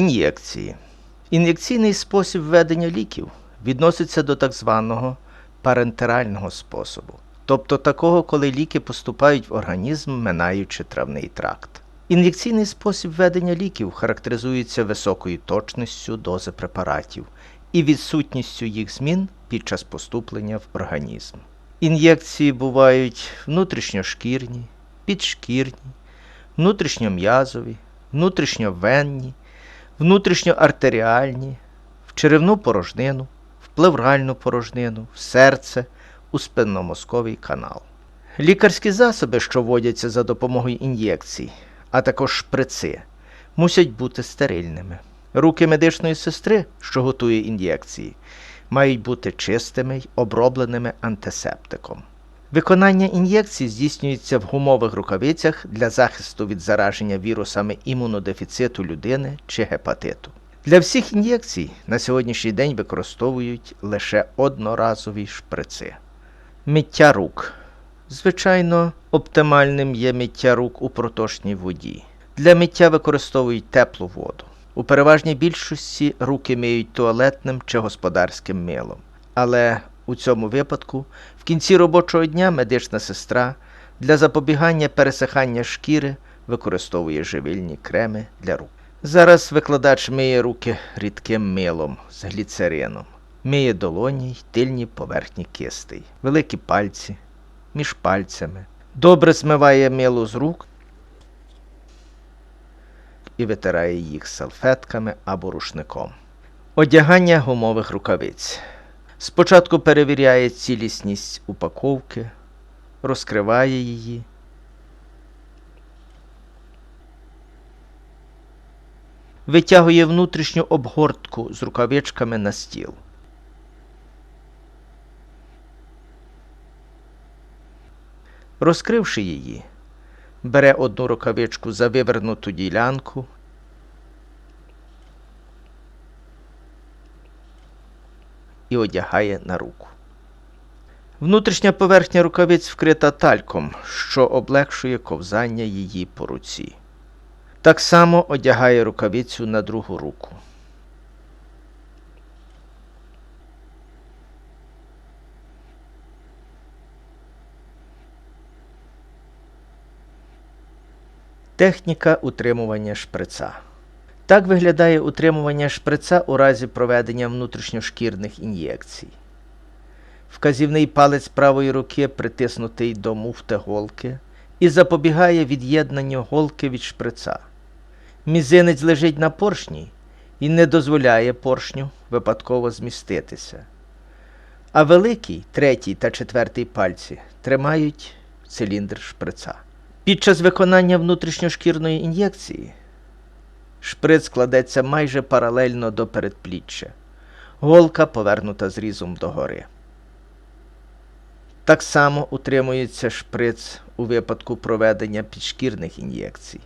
Ін'єкції. Ін'єкційний спосіб введення ліків відноситься до так званого парентерального способу, тобто такого, коли ліки поступають в організм, минаючи травний тракт. Ін'єкційний спосіб введення ліків характеризується високою точністю дози препаратів і відсутністю їх змін під час поступлення в організм. Ін'єкції бувають внутрішньошкірні, підшкірні, внутрішньом'язові, внутрішньовенні, внутрішньоартеріальні, в черевну порожнину, в плевральну порожнину, в серце, у спинномозковий канал. Лікарські засоби, що вводяться за допомогою ін'єкцій, а також шприци, мусять бути стерильними. Руки медичної сестри, що готує ін'єкції, мають бути чистими й обробленими антисептиком. Виконання ін'єкцій здійснюється в гумових рукавицях для захисту від зараження вірусами імунодефіциту людини чи гепатиту. Для всіх ін'єкцій на сьогоднішній день використовують лише одноразові шприци. Миття рук. Звичайно, оптимальним є миття рук у проточній воді. Для миття використовують теплу воду. У переважній більшості руки миють туалетним чи господарським милом. Але у цьому випадку в кінці робочого дня медична сестра для запобігання пересихання шкіри використовує живильні креми для рук. Зараз викладач миє руки рідким милом з гліцерином, миє долоні й тильні поверхні кистей, великі пальці, між пальцями. Добре змиває мило з рук і витирає їх салфетками або рушником. Одягання гумових рукавиць. Спочатку перевіряє цілісність упаковки, розкриває її. Витягує внутрішню обгортку з рукавичками на стіл. Розкривши її, бере одну рукавичку за вивернуту ділянку і одягає на руку. Внутрішня поверхня рукавиць вкрита тальком, що облегшує ковзання її по руці. Так само одягає рукавицю на другу руку. Техніка утримування шприца. Так виглядає утримування шприца у разі проведення внутрішньошкірних ін'єкцій. Вказівний палець правої руки притиснутий до муфти голки і запобігає від'єднанню голки від шприца. Мізинець лежить на поршні і не дозволяє поршню випадково зміститися. А великий, третій та четвертий пальці тримають циліндр шприца. Під час виконання внутрішньошкірної ін'єкції шприц кладеться майже паралельно до передпліччя, голка повернута зрізом догори. Так само утримується шприц у випадку проведення підшкірних ін'єкцій.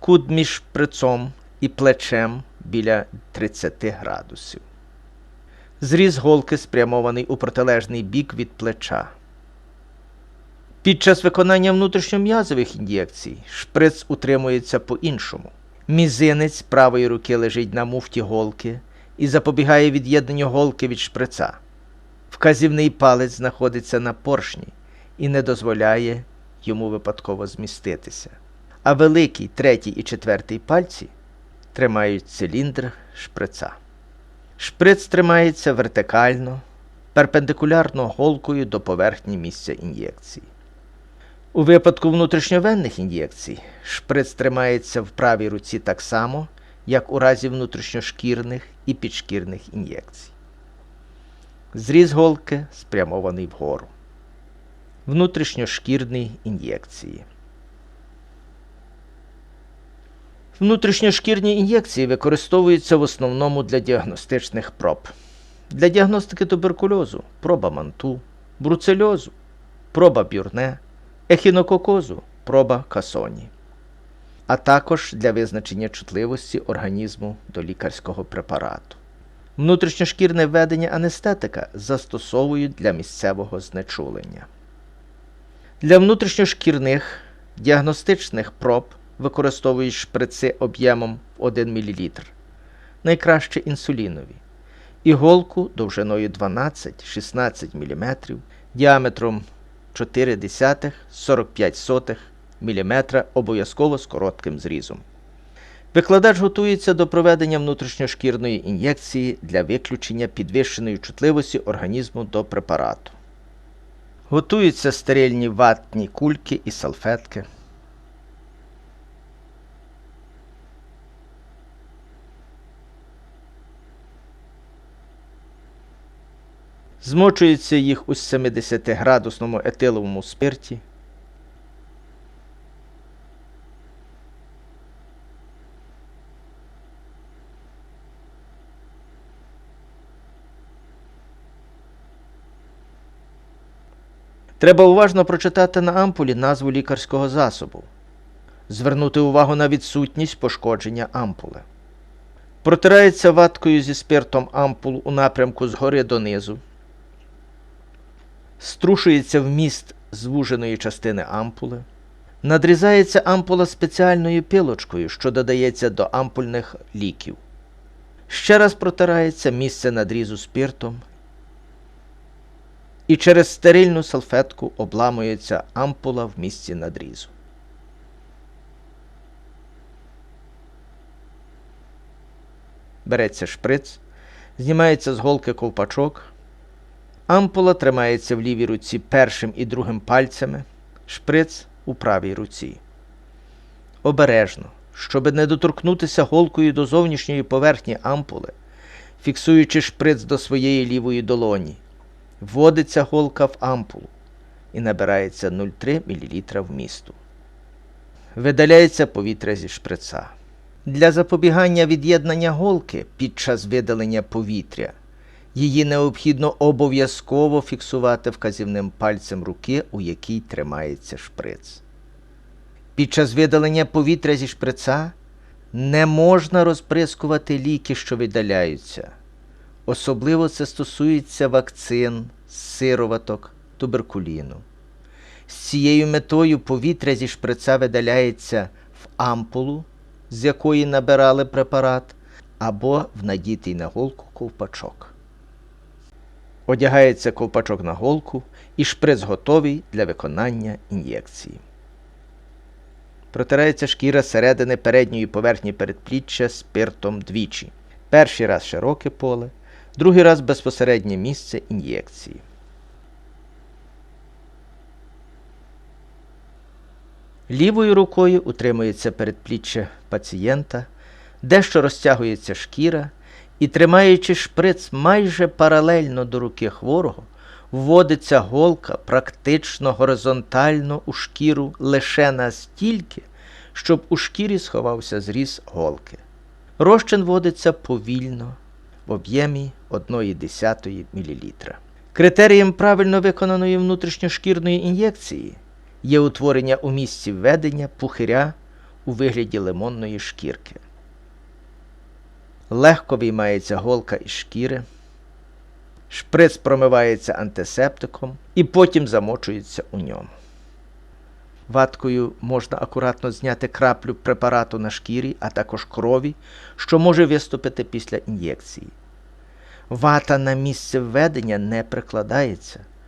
Кут між шприцом і плечем біля 30 градусів. Зріз голки спрямований у протилежний бік від плеча. Під час виконання внутрішньом'язових ін'єкцій шприц утримується по-іншому. Мізинець правої руки лежить на муфті голки і запобігає від'єднанню голки від шприца. Вказівний палець знаходиться на поршні і не дозволяє йому випадково зміститися. А великий, третій і четвертий пальці тримають циліндр шприца. Шприц тримається вертикально, перпендикулярно голкою до поверхні місця ін'єкції. У випадку внутрішньовенних ін'єкцій шприц тримається в правій руці так само, як у разі внутрішньошкірних і підшкірних ін'єкцій. Зріз голки спрямований вгору. Внутрішньошкірні ін'єкції. Внутрішньошкірні ін'єкції використовуються в основному для діагностичних проб. Для діагностики туберкульозу проба манту, бруцельозу, проба бюрне, ехінококозу, проба касоні, а також для визначення чутливості організму до лікарського препарату. Внутрішньошкірне введення анестетика застосовують для місцевого знечулення. Для внутрішньошкірних діагностичних проб використовують шприци об'ємом 1 мл найкраще інсулінові, іголку довжиною 12-16 мм, діаметром 0,4-45 мм обов'язково з коротким зрізом. Викладач готується до проведення внутрішньошкірної ін'єкції для виключення підвищеної чутливості організму до препарату. Готуються стерильні ватні кульки і салфетки. Змочується їх у 70-градусному етиловому спирті. Треба уважно прочитати на ампулі назву лікарського засобу, звернути увагу на відсутність пошкодження ампули. Протирається ваткою зі спиртом ампул у напрямку згори донизу. Струшується вміст звуженої частини ампули. Надрізається ампула спеціальною пилочкою, що додається до ампульних ліків. Ще раз протирається місце надрізу спиртом і через стерильну салфетку обламується ампула в місці надрізу. Береться шприц, знімається з голки ковпачок. Ампула тримається в лівій руці першим і другим пальцями, шприц у правій руці. Обережно, щоб не доторкнутися голкою до зовнішньої поверхні ампули, фіксуючи шприц до своєї лівої долоні, вводиться голка в ампулу і набирається 0,3 мл вмісту. Видаляється повітря зі шприца. Для запобігання від'єднання голки під час видалення повітря її необхідно обов'язково фіксувати вказівним пальцем руки, у якій тримається шприц. Під час видалення повітря зі шприца не можна розприскувати ліки, що видаляються. Особливо це стосується вакцин, сироваток, туберкуліну. З цією метою повітря зі шприца видаляється в ампулу, з якої набирали препарат, або в надітий на голку ковпачок. Одягається ковпачок на голку і шприц готовий для виконання ін'єкції. Протирається шкіра середини передньої поверхні передпліччя спиртом двічі. Перший раз широке поле, другий раз безпосереднє місце ін'єкції. Лівою рукою утримується передпліччя пацієнта, дещо розтягується шкіра і, тримаючи шприц майже паралельно до руки хворого, вводиться голка практично горизонтально у шкіру лише настільки, щоб у шкірі сховався зріз голки. Розчин вводиться повільно в об'ємі 1,1 мл. Критерієм правильно виконаної внутрішньошкірної ін'єкції є утворення у місці введення пухиря у вигляді лимонної шкірки. Легко виймається голка із шкіри, шприц промивається антисептиком і потім замочується у ньому. Ваткою можна акуратно зняти краплю препарату на шкірі, а також крові, що може виступити після ін'єкції. Вата на місце введення не прикладається.